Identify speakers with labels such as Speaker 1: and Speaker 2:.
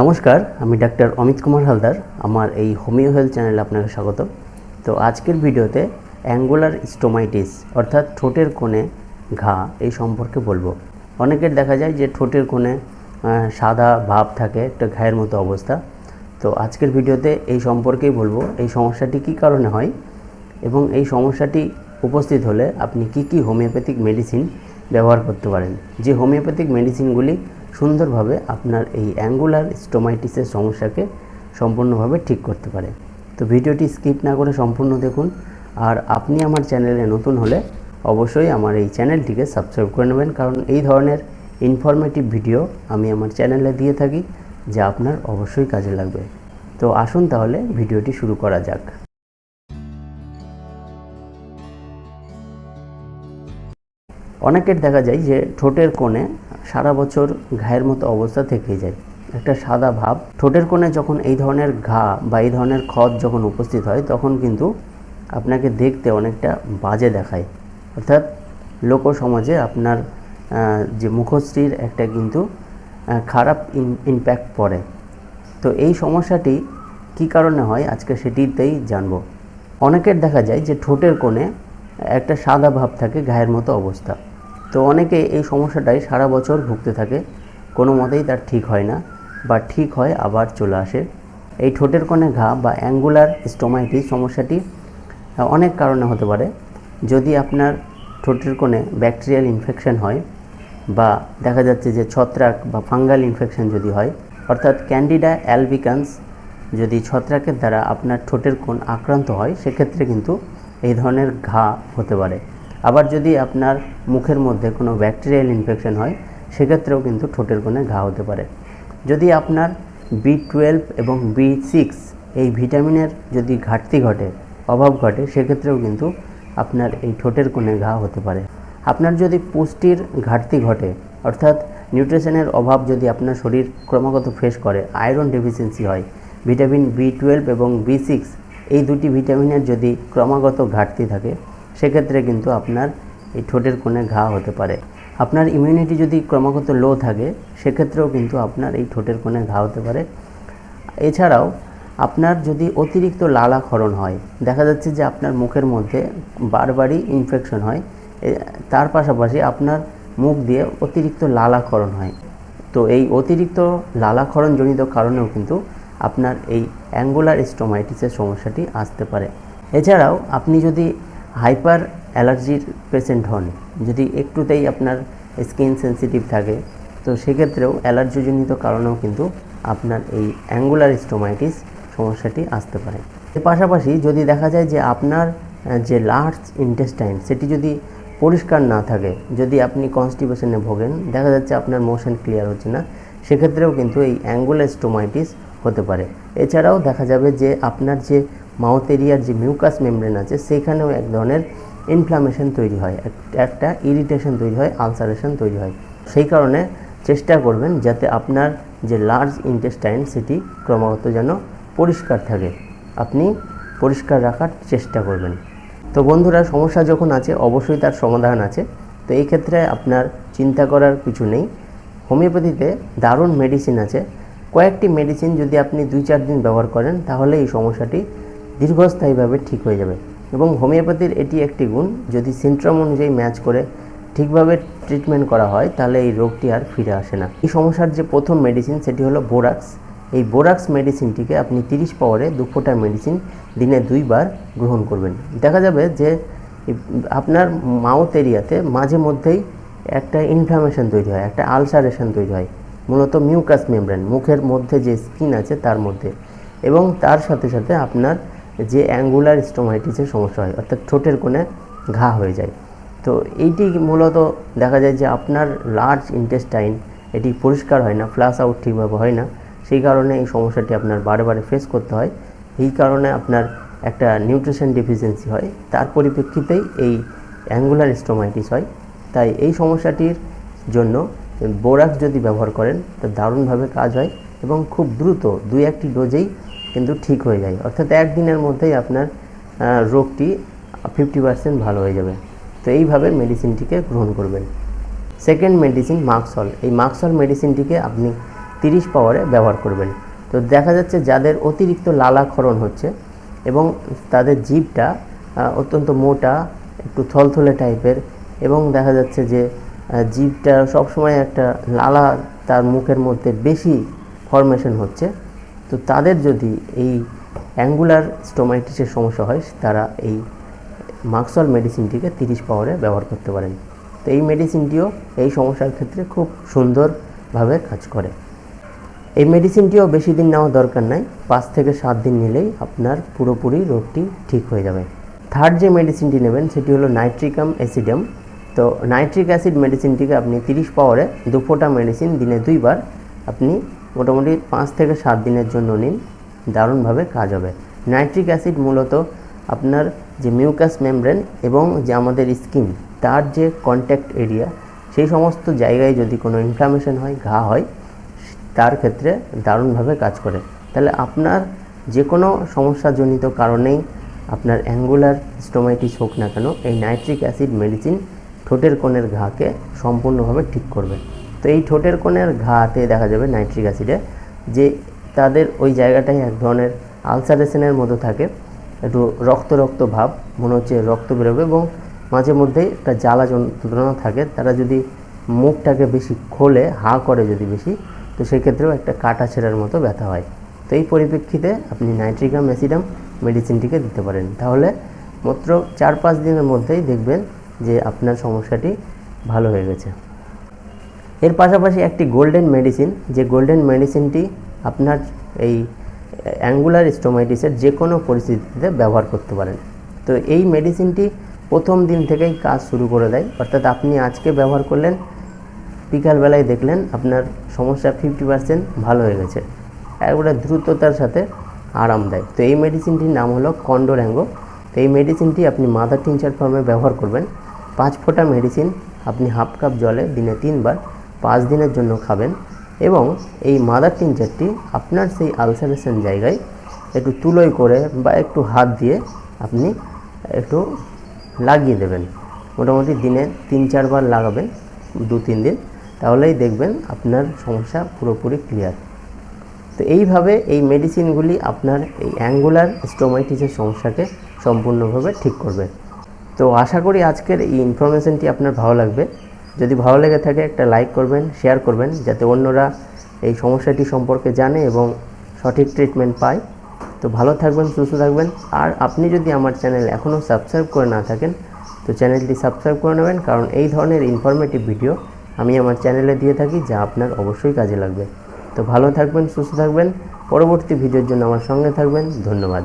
Speaker 1: নমস্কার, আমি ডাক্তার অমিত কুমার হালদার, আমার এই হোমিও হেলথ চ্যানেলে আপনাকে স্বাগত। তো আজকের ভিডিওতে অ্যাঙ্গুলার স্টোমাইটিস, অর্থাৎ ঠোঁটের কোণে ঘা, এই সম্পর্কে বলব। অনেকের দেখা যায় যে ঠোঁটের কোণে সাদা ভাব থাকে, একটা ঘায়ের মতো অবস্থা। তো আজকের ভিডিওতে এই সম্পর্কেই বলব, এই সমস্যাটি কী কারণে হয় এবং এই সমস্যাটি উপস্থিত হলে আপনি কি কি হোমিওপ্যাথিক মেডিসিন ব্যবহার করতে পারেন। যে হোমিওপ্যাথিক মেডিসিনগুলি সুন্দরভাবে আপনার এই অ্যাঙ্গুলার স্টোমাইটিসের সমস্যাকে সম্পূর্ণভাবে ঠিক করতে পারে। তো ভিডিওটি স্কিপ না করে সম্পূর্ণ দেখুন। আর আপনি আমার চ্যানেলে নতুন হলে অবশ্যই আমার এই চ্যানেলটিকে সাবস্ক্রাইব করে নেবেন, কারণ এই ধরনের ইনফরমেটিভ ভিডিও আমি আমার চ্যানেলে দিয়ে থাকি, যা আপনার অবশ্যই কাজে লাগবে। তো আসুন তাহলে ভিডিওটি শুরু করা যাক। অনেকের দেখা যায় যে ঠোঁটের কোণে সারা বছর ঘায়ের মতো অবস্থা থেকে যায়। একটা সাদা ভাব। ঠোঁটের কোণে যখন এই ধরনের ঘা বা এই ধরনের ক্ষত যখন উপস্থিত হয়, তখন কিন্তু আপনাকে দেখতে অনেকটা বাজে দেখায়। অর্থাৎ লোক সমাজে আপনার যে মুখশ্রীর একটা কিন্তু খারাপ ইম্প্যাক্ট পড়ে। তো এই সমস্যাটি কী কারণে হয়? আজকে সেটিতেই জানব। অনেকের দেখা যায় যে ঠোঁটের কোণে একটা সাদা ভাব থাকে, ঘায়ের মতো অবস্থা। তো অনেকে এই সমস্যাটাই সারা বছর ভুগতে থাকে। কোনো মতেই তার ঠিক হয় না, বা ঠিক হয় আবার চলে আসে। এই ঠোঁটের কোণে ঘা বা অ্যাঙ্গুলার স্টোমাইটিস সমস্যাটি অনেক কারণে হতে পারে। যদি আপনার ঠোঁটের কোণে ব্যাকটেরিয়াল ইনফেকশন হয়, বা দেখা যাচ্ছে যে ছত্রাক বা ফাঙ্গাল ইনফেকশন যদি হয়, অর্থাৎ ক্যান্ডিডা অ্যালবিকান্স যদি ছত্রাকের দ্বারা আপনার ঠোঁটের কোণ আক্রান্ত হয়, সেক্ষেত্রে কিন্তু এই ধরনের ঘা হতে পারে। আবার যদি আপনার মুখের মধ্যে কোনো ব্যাকটেরিয়াল ইনফেকশন হয়, সেক্ষেত্রেও কিন্তু ঠোঁটের কোণে ঘা হতে পারে। যদি আপনার বি টুয়েলভ এবং বি সিক্স এই ভিটামিনের যদি ঘাটতি ঘটে, অভাব ঘটে, সেক্ষেত্রেও কিন্তু আপনার এই ঠোঁটের কোণে ঘা হতে পারে। আপনার যদি পুষ্টির ঘাটতি ঘটে, অর্থাৎ নিউট্রিশনের অভাব যদি আপনার শরীর ক্রমাগত ফেস করে আয়রন ডেফিসিয়েন্সি হয় ভিটামিন বি টুয়েলভ এবং বি সিক্স এই দুটি ভিটামিনের যদি ক্রমাগত ঘাটতি থাকে সেক্ষেত্রে কিন্তু আপনার এই ঠোঁটের কোণে ঘা হতে পারে। আপনার ইমিউনিটি যদি ক্রমাগত লো থাকে, সেক্ষেত্রেও কিন্তু আপনার এই ঠোঁটের কোণে ঘা হতে পারে। এছাড়াও, আপনার যদি অতিরিক্ত লালাক্ষরণ হয়, দেখা যাচ্ছে যে আপনার মুখের মধ্যে বারবারই ইনফেকশন হয় তার পাশাপাশি আপনার মুখ দিয়ে অতিরিক্ত লালাক্ষরণ হয়। তো এই অতিরিক্ত লালাক্ষরণজনিত কারণেও কিন্তু আপনার এই অ্যাঙ্গুলার স্টোমাইটিসের সমস্যাটি আসতে পারে। এছাড়াও, আপনি যদি হাইপার অ্যালার্জির পেশেন্ট হন, যদি একটুতেই আপনার স্কিন সেন্সিটিভ থাকে, তো সেক্ষেত্রেও অ্যালার্জিজনিত কারণেও কিন্তু আপনার এই অ্যাঙ্গুলার স্টোমাইটিস সমস্যাটি আসতে পারে। এর পাশাপাশি যদি দেখা যায় যে আপনার যে লার্জ ইন্টেস্টাইন সেটি যদি পরিষ্কার না থাকে, যদি আপনি কনস্টিপেশনে ভোগেন, দেখা যাচ্ছে আপনার মোশন ক্লিয়ার হচ্ছে না, সেক্ষেত্রেও কিন্তু এই অ্যাঙ্গুলার স্টোমাইটিস হতে পারে। এছাড়াও দেখা যাবে যে আপনার যে মাউথ এরিয়ার যে মিউকাস মেমব্রেন আছে, সেখানেও এক ধরনের ইনফ্লামেশন তৈরি হয় একটা ইরিটেশন তৈরি হয় আলসারেশন তৈরি হয়। সেই কারণে চেষ্টা করবেন যাতে আপনার যে লার্জ ইন্টেস্টাইন সেটি ক্রমাগত যেন পরিষ্কার থাকে। আপনি পরিষ্কার রাখার চেষ্টা করবেন। তো বন্ধুরা, সমস্যা যখন আছে, অবশ্যই তার সমাধান আছে। তো এই ক্ষেত্রে আপনার চিন্তা করার কিছু নেই। হোমিওপ্যাথিতে দারুণ মেডিসিন আছে। কয়েকটি মেডিসিন যদি আপনি দুই চার দিন ব্যবহার করেন, তাহলে এই সমস্যাটি দীর্ঘস্থায়ীভাবে ঠিক হয়ে যাবে। এবং হোমিওপ্যাথির এটি একটি গুণ, যদি সিনট্রম অনুযায়ী ম্যাচ করে ঠিকভাবে ট্রিটমেন্ট করা হয়, তাহলে এই রোগটি আর ফিরে আসে না। এই সমস্যার যে প্রথম মেডিসিন সেটি হলো বোরাক্স। এই বোরাক্স মেডিসিনটিকে আপনি তিরিশ পাওয়ারে দু ফোঁটা মেডিসিন দিনে দুইবার গ্রহণ করবেন। দেখা যাবে যে আপনার মাউথ এরিয়াতে মাঝে মধ্যেই একটা ইনফ্লামেশন তৈরি হয়, একটা আলসারেশন তৈরি হয়, মূলত মিউকাস মেমব্রেন মুখের মধ্যে যে স্কিন আছে তার মধ্যে। এবং তার সাথে সাথে আপনার যে অ্যাঙ্গুলার স্টোমাইটিসের সমস্যা হয়, অর্থাৎ ঠোঁটের কোণে ঘা হয়ে যায়। তো এইটি মূলত দেখা যায় যে আপনার লার্জ ইন্টেস্টাইন এটি পরিষ্কার হয় না ফ্লাশ আউট ঠিকভাবে হয় না। সেই কারণে এই সমস্যাটি আপনার বারে বারে ফেস করতে হয়। এই কারণে আপনার একটা নিউট্রিশন ডেফিসিয়েন্সি হয়। তার পরিপ্রেক্ষিতেই এই অ্যাঙ্গুলার স্টোমাইটিস হয়। তাই এই সমস্যাটির জন্য বোরাক্স যদি ব্যবহার করেন, তো দারুণভাবে কাজ হয় এবং খুব দ্রুত দুই একটি ডোজেই কিন্তু ঠিক হয়ে যায়। অর্থাৎ একদিনের মধ্যেই আপনার রোগটি ফিফটি পার্সেন্ট ভালো হয়ে যাবে। তো এইভাবে মেডিসিনটিকে গ্রহণ করবেন। সেকেন্ড মেডিসিন মাক্সল এই মাক্সল মেডিসিনটিকে আপনি তিরিশ পাওয়ারে ব্যবহার করবেন। তো দেখা যাচ্ছে যাদের অতিরিক্ত লালা লালাক্ষরণ হচ্ছে এবং তাদের জিভটা অত্যন্ত মোটা, একটু থলথলে টাইপের এবং দেখা যাচ্ছে যে জিভটা সবসময় একটা লালা তার মুখের মধ্যে বেশি ফরমেশন হচ্ছে তো তাদের যদি এই অ্যাঙ্গুলার স্টোমাইটিসের সমস্যা হয়, তারা এই মাক্সল মেডিসিনটিকে তিরিশ পাওয়ারে ব্যবহার করতে পারেন। তো এই মেডিসিনটিও এই সমস্যার ক্ষেত্রে খুব সুন্দরভাবে কাজ করে। এই মেডিসিনটিও বেশি দিন নেওয়া দরকার নাই, পাঁচ থেকে সাত দিন নিলেই আপনার পুরোপুরি রোগটি ঠিক হয়ে যাবে। থার্ড যে মেডিসিনটি নেবেন, সেটি হলো নাইট্রিকাম অ্যাসিডাম তো নাইট্রিক অ্যাসিড মেডিসিনটিকে আপনি তিরিশ পাওয়ারে দু ফোঁটা মেডিসিন দিনে দুইবার আপনি মোটামুটি পাঁচ থেকে সাত দিনের জন্য নিন। দারুণভাবে কাজ হবে। নাইট্রিক অ্যাসিড মূলত আপনার যে মিউকাস মেমব্রেন এবং যে আমাদের স্কিন, তার যে কন্ট্যাক্ট এরিয়া, সেই সমস্ত জায়গায় যদি কোনো ইনফ্লামেশন হয়, ঘা হয়, তার ক্ষেত্রে দারুণভাবে কাজ করে। তাহলে আপনার যে কোনো সমস্যাজনিত কারণেই আপনার অ্যাঙ্গুলার স্টোমাইটিস হোক না কেন, এই নাইট্রিক অ্যাসিড মেডিসিন ঠোঁটের কোণের ঘাকে সম্পূর্ণভাবে ঠিক করবে। তো এই ঠোঁটের কোণের ঘাতে দেখা যাবে নাইট্রিক অ্যাসিডে, যে তাদের ওই জায়গাটায় এক ধরনের আলসারেশনের মতো থাকে। একটু রক্ত রক্ত ভাব, মনে হচ্ছে রক্ত বেরোবে এবং মাঝে মধ্যেই একটা জ্বালা যন্ত্রণা থাকে। তারা যদি মুখটাকে বেশি খোলে, হা করে যদি বেশি, তো সেক্ষেত্রেও একটা কাটা ছেঁড়ার মতো ব্যথা হয়। তো এই পরিপ্রেক্ষিতে আপনি নাইট্রিকাম, অ্যাসিডাম মেডিসিনটিকে দিতে পারেন। তাহলে মাত্র চার পাঁচ দিনের মধ্যেই দেখবেন যে আপনার সমস্যাটি ভালো হয়ে গেছে। এর পাশাপাশি একটি গোল্ডেন মেডিসিন যে গোল্ডেন মেডিসিনটি আপনার এই অ্যাঙ্গুলার স্টোমাইটিসের যে কোনো পরিস্থিতিতে ব্যবহার করতে পারেন। তো এই মেডিসিনটি প্রথম দিন থেকেই কাজ শুরু করে দেয়। অর্থাৎ আপনি আজকে ব্যবহার করলেন বিকালবেলায় দেখলেন আপনার সমস্যা ফিফটি পার্সেন্ট ভালো হয়ে গেছে। একবারে দ্রুততার সাথে আরাম দেয়। তো এই মেডিসিনটির নাম হলো কন্ডোর্যাঙ্গো তো এই মেডিসিনটি আপনি মাদার টিনচার ফর্মে ব্যবহার করবেন। পাঁচ ফোঁটা মেডিসিন আপনি হাফ কাপ জলে দিনে তিনবার পাঁচ দিনের জন্য খাবেন এবং এই মাদার টিনচারটি আপনার সেই আলসারেশন জায়গায় একটু তুলোই করে বা একটু হাত দিয়ে আপনি একটু লাগিয়ে দেবেন। মোটামুটি দিনে তিন, চারবার লাগাবেন, দু, তিন দিন। তাহলেই দেখবেন আপনার সমস্যা পুরোপুরি ক্লিয়ার তো এইভাবে এই মেডিসিনগুলি আপনার এই অ্যাঙ্গুলার স্টোমাইটিসের সমস্যাকে সম্পূর্ণভাবে ঠিক করবে। তো আশা করি আজকের এই ইনফরমেশনটি আপনার ভালো লাগবে। যদি ভালো লেগে থাকে একটা লাইক করবেন, শেয়ার করবেন, যাতে অন্যরা এই সমস্যাটি সম্পর্কে জানে এবং সঠিক ট্রিটমেন্ট পায়। তো ভালো থাকবেন, সুস্থ থাকবেন। আর আপনি যদি আমার চ্যানেল এখনও সাবস্ক্রাইব করে না থাকেন, তো চ্যানেলটি সাবস্ক্রাইব করে নেবেন, কারণ এই ধরনের ইনফরমেটিভ ভিডিও আমি আমার চ্যানেলে দিয়ে থাকি, যা আপনার অবশ্যই কাজে লাগবে। তো ভালো থাকবেন, সুস্থ থাকবেন। পরবর্তী ভিডিওর জন্য আমার সঙ্গে থাকবেন। ধন্যবাদ।